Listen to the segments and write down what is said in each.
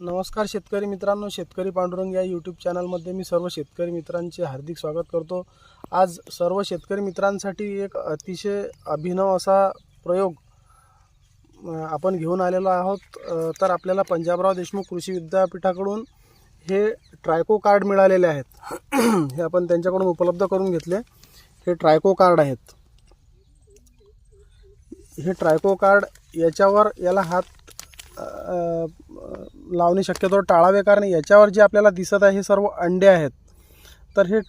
नमस्कार शेतकरी मित्रांनो शेतकरी पांडुरंग या यूट्यूब चॅनलमध्ये मी सर्व शेतकरी मित्रांचे हार्दिक स्वागत करतो. आज सर्व शेतकरी मित्रांसाठी एक अतिशय अभिनव असा प्रयोग आपण घेऊन आलेलो आहोत. तर आपल्याला पंजाबराव देशमुख कृषी विद्यापीठाकडून हे ट्रायको कार्ड मिळालेले आहेत. हे आपण त्यांच्याकडून उपलब्ध करून घेतले. हे ट्रायको कार्ड आहेत. हे ट्रायको कार्ड याच्यावर याला हात लावणे शक्यतो टाळावे कारण याच्यावर जे आपल्याला दिसत आहे हे सर्व अंडे आहेत. तर हे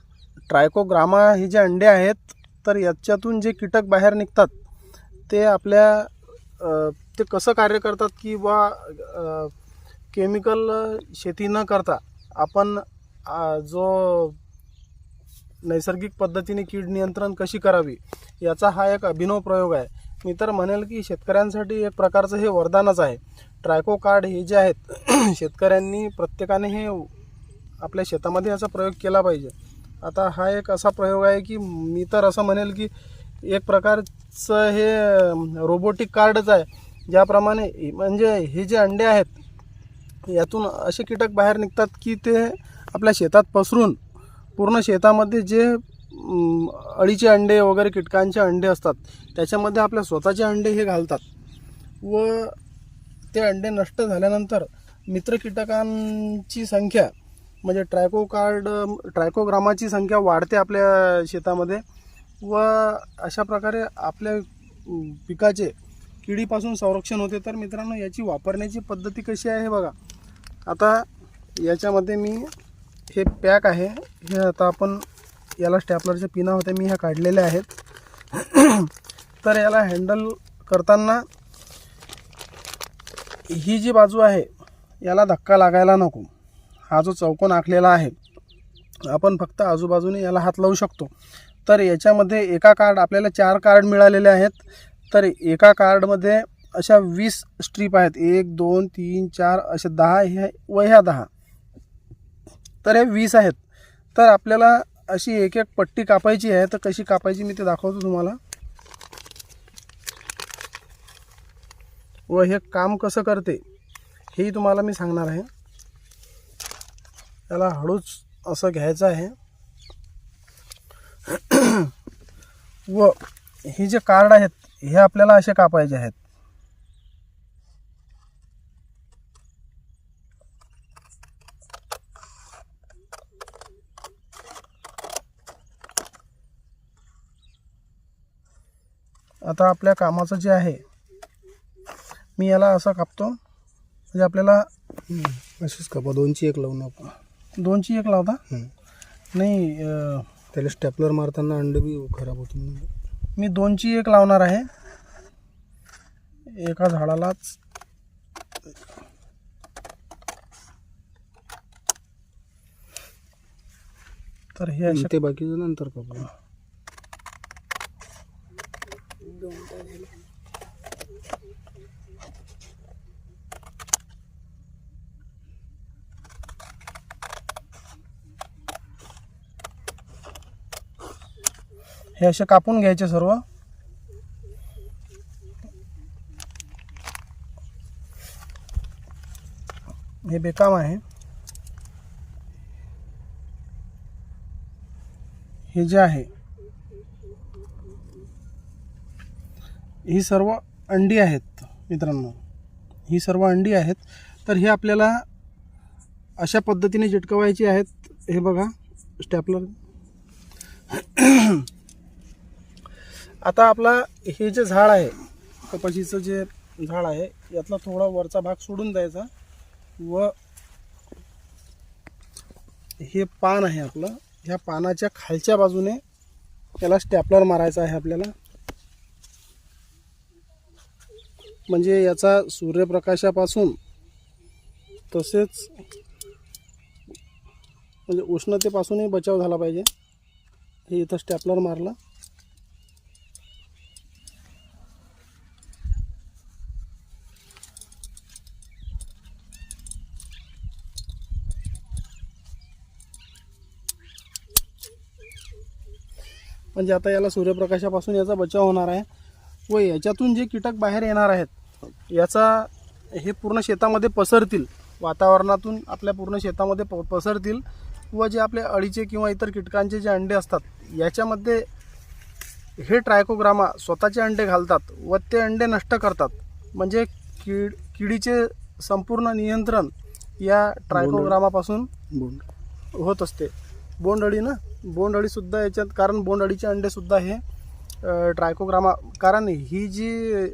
ट्रायकोग्रामा हे जे अंडे आहेत तर याच्यातून जे कीटक बाहेर निघतात ते आपल्या ते कसं कार्य करतात की बा केमिकल शेती न करता आपण जो नैसर्गिक पद्धतीने कीड नियंत्रण कशी करावी याचा हा एक अभिनव प्रयोग आहे. मी तर म्हणेल की शेतकऱ्यांसाठी एक प्रकारचं हे वरदानच आहे. ट्रायको कार्ड हे जे आहेत शेतकऱ्यांनी प्रत्येकाने हे आपल्या शेतामध्ये याचा प्रयोग केला पाहिजे. आता हा एक असा प्रयोग आहे की मी तर असं म्हणेल की एक प्रकारचं हे रोबोटिक कार्डच आहे. ज्याप्रमाणे म्हणजे हे जे अंडे आहेत यातून असे कीटक बाहेर निघतात की ते आपल्या शेतात पसरून पूर्ण शेतामध्ये जे अळीचे अंडे वगैरे कीटकांचे अंडे असतात. त्याच्यामध्ये आपल्या स्वतःचे अंडे हे घालतात. व ते अंडे नष्ट झाल्यानंतर मित्र कीटकांची संख्या म्हणजे ट्रायको कार्ड ट्रायकोग्रामाची संख्या वाढते आपल्या शेतामध्ये. व अशा प्रकारे आपल्या पिकाचे किडीपासून संरक्षण होते. तर मित्रांनो याची वापरण्याची पद्धती कशी आहे हे बघा. आता याच्यामध्ये मी हे पॅक आहे. हे आता आपण याला स्टॅपलरच्या पिना होत्या मी ह्या काढलेल्या आहेत. तर याला हँडल करताना ही जी बाजू आहे याला धक्का लागायला नको. हा जो चौकोन आखलेला आहे आपण फक्त आजूबाजूने याला हात लावू शकतो. तर याच्यामध्ये एका कार्ड आपल्याला चार कार्ड मिळालेले आहेत. तर एका कार्डमध्ये अशा वीस स्ट्रीप आहेत. एक दोन तीन चार असे दहा ह्या व ह्या दहा. तर हे वीस आहेत. तर आपल्याला अशी एक एक पट्टी कापायची आहे तर कशी कापायची मी ते दाखवतो तुम्हाला. व हे काम कसं करते हेही तुम्हाला मी सांगणार आहे. त्याला हळूच असं घ्यायचं आहे. व हे जे कार्ड आहेत हे आपल्याला असे कापायचे आहेत. आता आपल्या कामाचं जे आहे मी याला असं कापतो म्हणजे आपल्याला अशीच कापा दोनची एक लावून आपण. दोनची एक लावता. नाही त्याला स्टॅपलर मारताना अंड बी खराब होतो मी दोनची एक लावणार आहे. एका झाडालाच. तर हे ते बाकीचं नंतर कापू. हे असे कापून घ्यायचे सर्व. हे बेकाम आहे. हे जे आहे ही सर्व अंडी आहेत मित्रांनो. ही सर्व अंडी आहेत. तर हे आपल्याला अशा पद्धतीने चिटकवायची आहेत. हे बघा स्टॅपलर आता आपला हे जे झाड आहे कपाशीचं जे झाड आहे यातला थोडा वरचा भाग सोडून द्यायचा व हे पान आहे आपलं. ह्या पानाच्या खालच्या बाजूने याला स्टॅपलर मारायचा आहे आपल्याला. म्हणजे याचा सूर्यप्रकाशापासून तसेच म्हणजे उष्णतेपासूनही बचाव झाला पाहिजे. हे इथं स्टॅपलर मारला. म्हणजे आता याला सूर्यप्रकाशापासून याचा बचाव होणार आहे व याच्यातून जे कीटक बाहेर येणार आहेत याचा हे पूर्ण शेतामध्ये पसरतील वातावरणातून आपल्या पूर्ण शेतामध्ये प पसरतील व जे आपले अळीचे किंवा इतर कीटकांचे जे अंडे असतात याच्यामध्ये हे ट्रायकोग्रामा स्वतःचे अंडे घालतात व ते अंडे नष्ट करतात. म्हणजे कीड किडीचे संपूर्ण नियंत्रण या ट्रायकोग्रामापासून बोंड. होत असते. बोंडअळी ना? बोंडअळीसुद्धा याच्यात कारण बोंडअळीचे अंडेसुद्धा हे ट्रायकोग्रामा कारण ही जी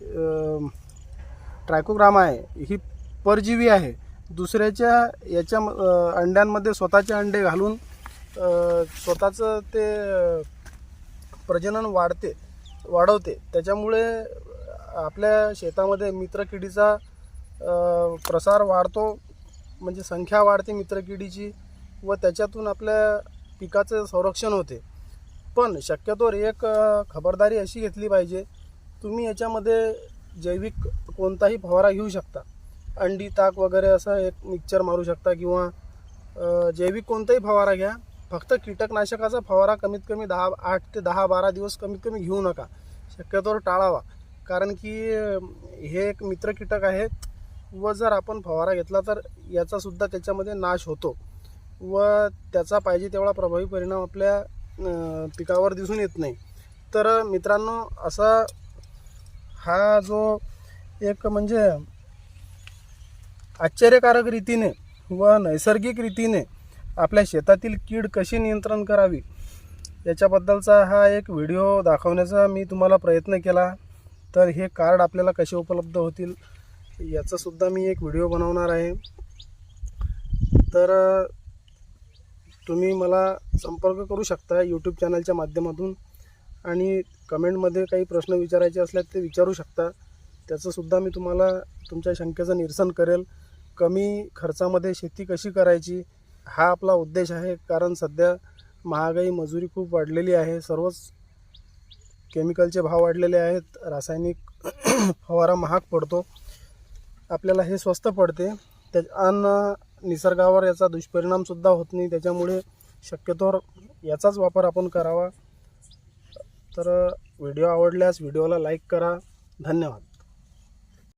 ट्रायकोग्रामा आहे ही परजीवी आहे दुसऱ्याच्या याच्या अंड्यांमध्ये स्वतःचे अंडे घालून स्वतःचं ते प्रजनन वाढते वाढवते. त्याच्यामुळे आपल्या शेतामध्ये मित्रकिडीचा प्रसार वाढतो म्हणजे संख्या वाढते मित्रकिडीची व त्याच्यातून आपल्या पिकाचं संरक्षण होते. पण शक्यतोवर एक खबरदारी अशी घेतली पाहिजे तुम्ही याच्यामध्ये जैविक कोणताही फवारा घेऊ शकता. अंडी ताक वगैरे असं एक मिक्सचर मारू शकता किंवा जैविक कोणताही फवारा घ्या. फक्त कीटकनाशकाचा फवारा कमीत कमी दहा आठ ते दहा बारा दिवस कमीत कमी घेऊ नका. शक्यतोवर टाळावा. कारण की हे एक मित्र कीटक आहेत व जर आपण फवारा घेतला तर याचासुद्धा त्याच्यामध्ये नाश होतो. व त्याचा पाहिजे तेवढा प्रभावी परिणाम आपल्या पिकावर दिसून येत नाही. तर मित्रांनो असा हा जो एक म्हणजे आश्चर्यकारक रीतीने व नैसर्गिक रीतीने आपल्या शेतातील कीड कशी नियंत्रण करावी याच्याबद्दलचा हा एक व्हिडिओ दाखवण्याचा मी तुम्हाला प्रयत्न केला. तर हे कार्ड आपल्याला कसे उपलब्ध होतील याचासुद्धा मी एक व्हिडिओ बनवणार आहे. तर तुम्ही मला संपर्क करू शकता यूट्यूब चॅनलच्या माध्यमातून. आणि कमेंटमध्ये काही प्रश्न विचारायचे असल्यास ते विचारू शकता. त्याचंसुद्धा मी तुम्हाला तुमच्या शंकेचं निरसन करेल. कमी खर्चामध्ये शेती कशी करायची? हा आपला उद्देश आहे. कारण सध्या महागाई मजुरी खूप वाढलेली आहे. सर्वच केमिकलचे भाव वाढलेले आहेत. रासायनिक फवारा महाग पडतो. आपल्याला हे स्वस्त पडते. त्या आणि निसर्गावर याचा दुष्परिणामसुद्धा होत नाही. त्याच्यामुळे शक्यतोवर याचाच वापर आपण करावा. तर व्हिडिओ आवडल्यास व्हिडिओला लाईक करा. धन्यवाद.